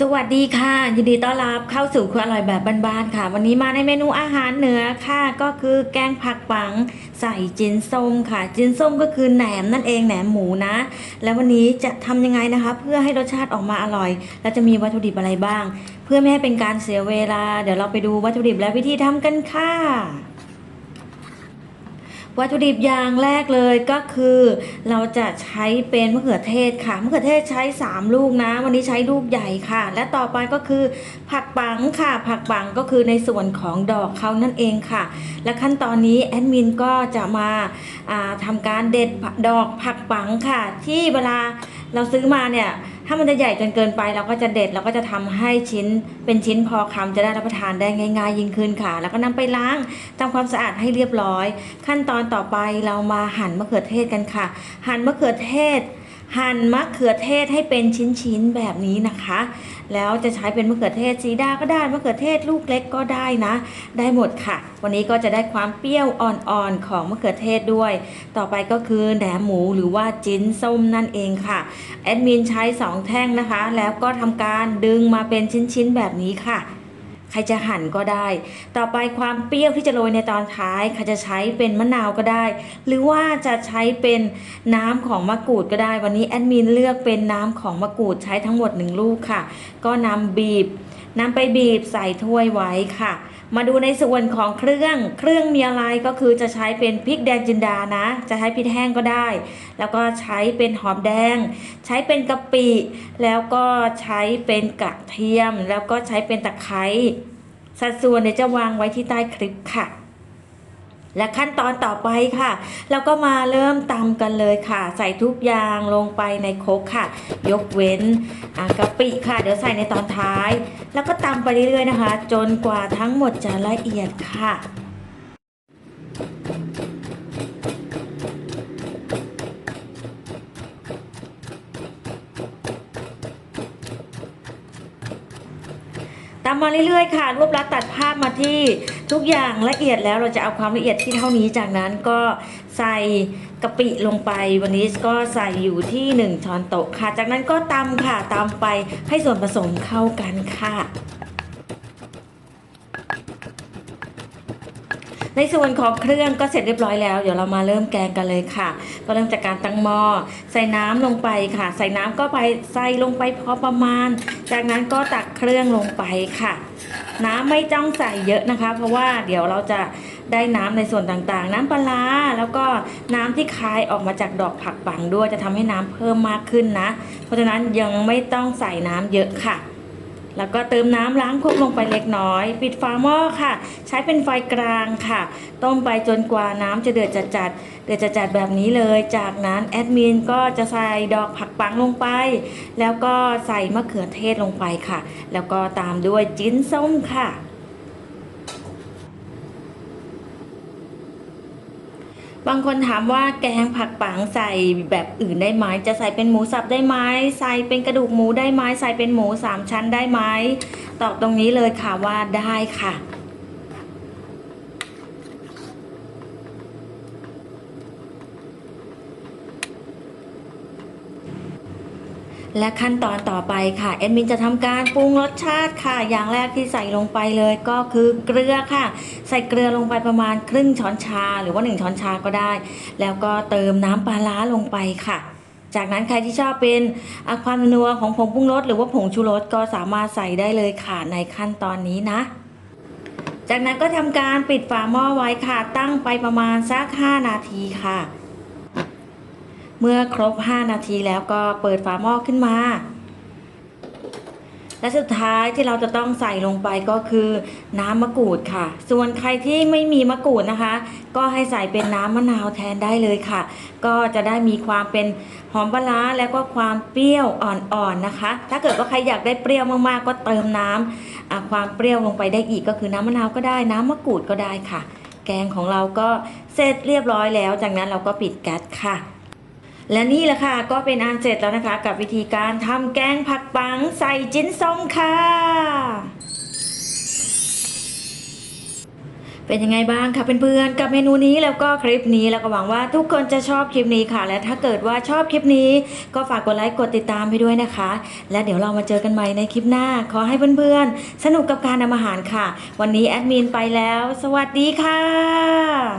สวัสดีค่ะ ยินดีต้อนรับเข้าสู่ครัวอร่อยแบบบ้านๆค่ะ วันนี้มาในเมนูอาหารเหนือค่ะ ก็คือแกงผักปังใส่จินส้มค่ะ จินส้มก็คือแหนมนั่นเองแหนมหมูนะ แล้ววันนี้จะทำยังไงนะคะ เพื่อให้รสชาติออกมาอร่อย และจะมีวัตถุดิบอะไรบ้าง เพื่อไม่ให้เป็นการเสียเวลา เดี๋ยวเราไปดูวัตถุดิบและวิธีทำกันค่ะ วัตถุดิบอย่างแรกเลยก็คือ เราจะใช้เป็นมะเขือเทศค่ะมะเขือเทศใช้ 3 ลูกนะ วันนี้ใช้ลูกใหญ่ค่ะ และต่อไปก็คือ ผักปังค่ะ ผักปังก็คือในส่วนของดอกเขานั่นเองค่ะ และขั้นตอนนี้แอดมินก็จะมาาทำการเด็ดดอกผักปังค่ะ ที่เวลาเราซื้อมาเนี่ย ถ้ามันจะใหญ่จนเกินไปเราก็จะเด็ดเราก็จะทำให้ชิ้นเป็นชิ้นพอคำจะได้รับประทานได้ง่าย ๆ ยิ่งขึ้นค่ะ แล้วก็นำไปล้างทำความสะอาดให้เรียบร้อย ขั้นตอนต่อไปเรามาหั่นมะเขือเทศกันค่ะ หั่นมะเขือเทศ หั่นมะเขือเทศให้เป็นชิ้นๆแบบนี้นะคะ แล้วจะใช้เป็นมะเขือเทศสีดาก็ได้มะเขือเทศลูกเล็กก็ได้นะ ได้หมดค่ะ วันนี้ก็จะได้ความเปรี้ยวอ่อนๆของมะเขือเทศด้วย ต่อไปก็คือแหนมหมูหรือว่าจิ้นส้มนั่นเองค่ะแอดมินใช้ 2 แท่งนะคะ แล้วก็ทำการดึงมาเป็นชิ้นๆแบบนี้ค่ะ ใครจะหั่นก็ได้ ต่อไปความเปรี้ยวที่จะโรยในตอนท้ายใครจะใช้เป็นมะนาวก็ได้ หรือว่าจะใช้เป็นน้ำของมะกรูดก็ได้ วันนี้แอดมินเลือกเป็นน้ำของมะกรูดใช้ทั้งหมด 1 ลูกค่ะ ก็นำบีบนำไปบีบใส่ถ้วยไว้ค่ะ มาดูในส่วนของเครื่อง เครื่องมีอะไรก็คือจะใช้เป็นพริกแดงจินดานะ จะใช้พริกแห้งก็ได้ แล้วก็ใช้เป็นหอมแดง ใช้เป็นกะปิ แล้วก็ใช้เป็นกระเทียม แล้วก็ใช้เป็นตะไคร้ สัดส่วนเดี๋ยวจะวางไว้ที่ใต้คลิปค่ะ และขั้นตอนต่อไปค่ะ เราก็มาเริ่มตำกันเลยค่ะ ใส่ทุกอย่างลงไปในโครกค่ะ ยกเว้นกะปิค่ะ เดี๋ยวใส่ในตอนท้าย แล้วก็ตำไปเรื่อยๆนะคะ จนกว่าทั้งหมดจะละเอียดค่ะ ตามมาเรื่อยๆค่ะ รวบรัดตัดภาพมาที่ทุกอย่างละเอียดแล้วเราจะเอาความละเอียดที่เท่านี้จากนั้นก็ใส่กะปิลงไป วันนี้ก็ใส่อยู่ที่ 1 ช้อนโต๊ะค่ะ จากนั้นก็ตำค่ะตำไปให้ส่วนผสมเข้ากันค่ะ ในส่วนของเครื่องก็เสร็จเรียบร้อยแล้ว เดี๋ยวเรามาเริ่มแกงกันเลยค่ะ ก็เริ่มจากการตั้งหม้อใส่น้ำลงไปค่ะ ใส่น้ำก็ไปใส่ลงไปพอประมาณ จากนั้นก็ตักเครื่องลงไปค่ะ น้ำไม่จ้องใส่เยอะนะคะ เพราะว่าเดี๋ยวเราจะได้น้ำในส่วนต่างๆ น้ำปลาแล้วก็น้ำที่คายออกมาจากดอกผักปังด้วยจะทำให้น้ำเพิ่มมากขึ้นนะ เพราะฉะนั้นยังไม่ต้องใส่น้ำเยอะค่ะ แล้วก็เติมน้ำล้างครกลงไปเล็กน้อย ปิดฝาหม้อค่ะ ใช้เป็นไฟกลางค่ะ ต้มไปจนกว่าน้ำจะเดือดจัดจัดๆเดือดจัดจัดๆแบบนี้เลย จากนั้นแอดมินก็จะใส่ดอกผักปังลงไป แล้วก็ใส่มะเขือเทศลงไปค่ะ แล้วก็ตามด้วยจิ้นส้มค่ะ บางคนถามว่าแกงผักปังใส่แบบอื่นได้ไหม จะใส่เป็นหมูสับได้ไหม ใส่เป็นกระดูกหมูได้ไหม ใส่เป็นหมูสามชั้นได้ไหม ตอบตรงนี้เลยค่ะว่าได้ค่ะ และขั้นตอนต่อไปค่ะแอดมินจะทำการปรุงรสชาติค่ะ อย่างแรกที่ใส่ลงไปเลยก็คือเกลือค่ะ ใส่เกลือลงไปประมาณครึ่งช้อนชา หรือว่า 1 ช้อนชาก็ได้ แล้วก็เติมน้ำปลาร้าลงไปค่ะ จากนั้นใครที่ชอบเป็นความนัวของผงปรุงรสหรือว่าผงชูรสก็สามารถใส่ได้เลยค่ะในขั้นตอนนี้นะจากนั้นก็ทำการปิดฝาหม้อไว้ค่ะ ตั้งไปประมาณสัก 5 นาทีค่ะ เมื่อครบ 5 นาทีแล้วก็เปิดฝาหม้อขึ้นมา และสุดท้ายที่เราจะต้องใส่ลงไปก็คือน้ำมะกรูดค่ะ ส่วนใครที่ไม่มีมะกรูดนะคะ ก็ให้ใส่เป็นน้ำมะนาวแทนได้เลยค่ะ ก็จะได้มีความเป็นหอมปลาร้าแล้วก็ความเปรี้ยวอ่อนๆนะคะ ถ้าเกิดว่าใครอยากได้เปรี้ยวมากๆ ก็เติมน้ำความเปรี้ยวลงไปได้อีกก็คือน้ำมะนาวก็ได้น้ำมะกรูดก็ได้ค่ะ แกงของเราก็เสร็จเรียบร้อยแล้ว จากนั้นเราก็ปิดแก๊สค่ะ และนี่แหละค่ะก็เป็นอันเสร็จแล้วนะคะ กับวิธีการทำแกงผักปังใส่จิ้นส้มค่ะ เป็นยังไงบ้างคะเพื่อนๆกับเมนูนี้แล้วก็คลิปนี้แล้วก็หวังว่าทุกคนจะชอบคลิปนี้ค่ะ และถ้าเกิดว่าชอบคลิปนี้ ก็ฝากกดไลค์กดติดตามไปด้วยนะคะ และเดี๋ยวเรามาเจอกันใหม่ในคลิปหน้า ขอให้เพื่อนๆสนุกกับการทำอาหารค่ะ วันนี้แอดมินไปแล้ว สวัสดีค่ะ